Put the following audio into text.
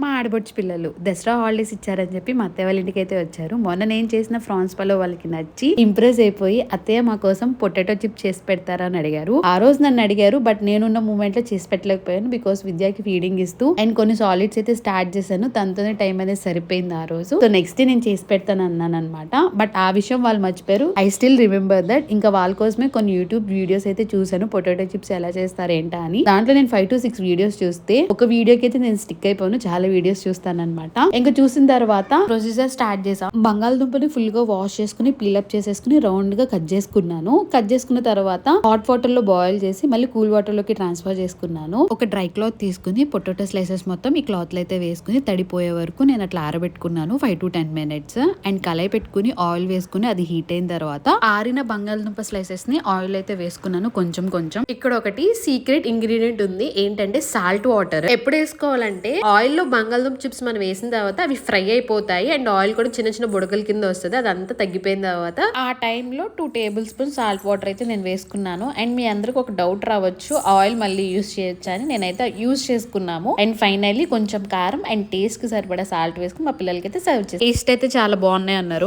మా ఆడబొడ్చి పిల్లలు దసరా హాలిడేస్ ఇచ్చారని చెప్పి మా అత్తయ్య వాళ్ళ ఇంటికి అయితే వచ్చారు. మొన్న నేను చేసిన ఫ్రాన్స్ పలో వాళ్ళకి నచ్చి ఇంప్రెస్ అయిపోయి అత్తయ్య మా కోసం పొటాటో చిప్ చేసి పెడతారా? అని అడిగారు. ఆ రోజు నన్ను అడిగారు బట్ నేనున్న మూమెంట్లో చేసి పెట్టలేకపోయాను బికాస్ విద్యాకి ఫీడింగ్ ఇస్తూ అండ్ కొన్ని సాలిడ్స్ అయితే స్టార్ట్ చేశాను తనతోనే టైం అనేది సరిపోయింది ఆ రోజు. సో నెక్స్ట్ డే నేను చేసి పెడతాను అన్నాను అనమాట బట్ ఆ విషయం వాళ్ళు మర్చిపోయారు. ఐ స్టిల్ రిమెంబర్ దట్ ఇంకా వాళ్ళ కోసమే కొన్ని యూట్యూబ్ వీడియోస్ అయితే చూసాను పొటాటో చిప్స్ ఎలా చేస్తారు ఏంటా అని. దాంట్లో నేను ఫైవ్ టు సిక్స్ వీడియోస్ చూస్తే ఒక వీడియోకి అయితే నేను స్టిక్ అయిపోయాను చాలా వీడియోస్ చూస్తాను అనమాట ఇంకా చూసిన తర్వాత ప్రొసీజర్ స్టార్ట్ చేసాం. బంగాళదుంపని ఫుల్గా వాష్ చేసుకుని పీలప్ చేసేసుకుని రౌండ్గా కట్ చేసుకున్నాను. కట్ చేసుకున్న తర్వాత హాట్ వాటర్లో బాయిల్ చేసి మళ్ళీ కూల్ వాటర్లోకి ట్రాన్స్ఫర్ చేసుకున్నాను. ఒక డ్రై క్లాత్ తీసుకుని పొటాటో స్లైసెస్ మొత్తం ఈ క్లాత్ అయితే వేసుకుని తడిపోయే వరకు నేను అట్లా ఆరబెట్టుకున్నాను five to ten minutes and కలయి పెట్టుకుని ఆయిల్ వేసుకుని అది హీట్ అయిన తర్వాత ఆరిన బంగాళదుంప స్లైసెస్ని ఆయిల్ అయితే వేసుకున్నాను కొంచెం కొంచెం. ఇక్కడ ఒకటి సీక్రెట్ ఇంగ్రీడియంట్ ఉంది. ఏంటంటే సాల్ట్ వాటర్ ఎప్పుడు వేసుకోవాలంటే ఆయిల్లో బంగాళదుంప చిప్స్ మనం వేసిన తర్వాత అవి ఫ్రై అయిపోతాయి. అండ్ ఆయిల్ కూడా చిన్న చిన్న బుడగల కింద వస్తుంది. అదంతా తగ్గిపోయిన తర్వాత ఆ టైంలో two tablespoon salt water అయితే నేను వేసుకున్నాను. అండ్ మీ అందరికి ఒక డౌట్ రావచ్చు ఆయిల్ మళ్ళీ యూస్ చేయొచ్చా అని నేనైతే యూస్ చేసుకున్నాము. అండ్ ఫైనల్లీ కొంచెం కారం అండ్ టేస్ట్కి సరిపడా సాల్ట్ వేసుకుని మా పిల్లలకి అయితే సర్వ్ చేసి టేస్ట్ అయితే చాలా బాగున్నాయి అన్నారు.